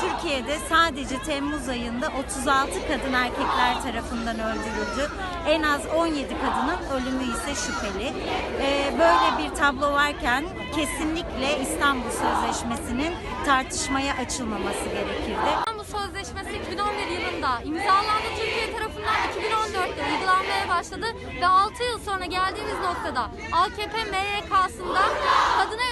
Türkiye'de sadece Temmuz ayında 36 kadın erkekler tarafından öldürüldü. En az 17 kadının ölümü ise şüpheli. Ee, böyle bir tablo varken kesinlikle İstanbul Sözleşmesi'nin tartışmaya açılmaması gerekirdi. İstanbul Sözleşmesi 2011 yılında imzalandı. Türkiye tarafından 2014'te uygulanmaya başladı ve 6 yıl sonra geldiğimiz noktada AKP MYK'sında kadına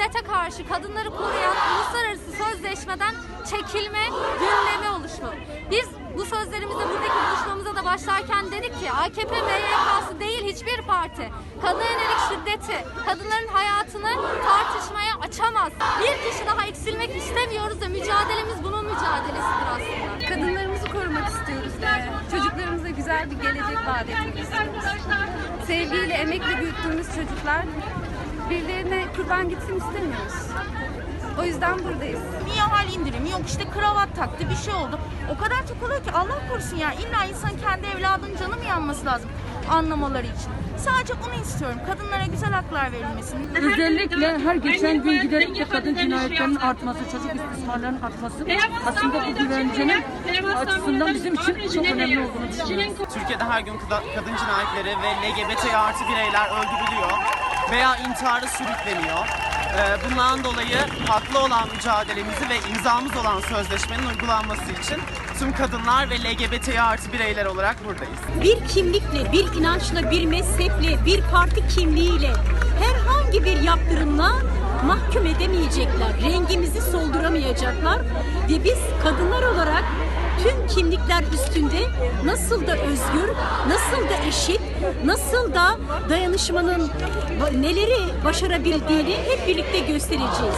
şiddete karşı kadınları koruyan uluslararası sözleşmeden çekilme gündemi oluştu. Biz bu sözlerimizde buradaki buluşmamıza da başlarken dedik ki AKP MYK'sı değil hiçbir parti kadına yönelik şiddeti, kadınların hayatını tartışmaya açamaz. Bir kişi daha eksilmek istemiyoruz ve mücadelemiz bunun mücadelesidir aslında. Kadınlarımızı korumak istiyoruz ve çocuklarımıza güzel bir gelecek vaat etmek istiyoruz. Sevgiyle, emekle büyüttüğümüz çocuklar birilerine kurban gitsin istemiyoruz. O yüzden buradayız. Niye hal indirimi yok işte kravat taktı bir şey oldu. O kadar çok oluyor ki Allah korusun ya illa insan kendi evladının canı mı yanması lazım anlamaları için. Sadece bunu istiyorum. Kadınlara güzel haklar verilmesini. Özellikle her geçen gün giderek de kadın cinayetlerinin artması, çocuk istismarlarının artması aslında bu güvencenin açısından bizim için çok önemli olduğunu düşünüyorum. Türkiye'de her gün kadın cinayetleri ve LGBT artı bireyler öldürülüyor veya intihara sürükleniyor. Ee, Bundan dolayı haklı olan mücadelemizi ve imzamız olan sözleşmenin uygulanması için tüm kadınlar ve LGBT artı bireyler olarak buradayız. bir kimlikle, bir inançla, bir mezheple, bir parti kimliğiyle herhangi bir yaptırımla mahkum edemeyecekler. Rengimizi solduramayacaklar ve biz kadınlar olarak tüm kimlikler üstünde nasıl da özgür, nasıl da eşit, nasıl da dayanışmanın neleri başarabildiğini hep birlikte göstereceğiz.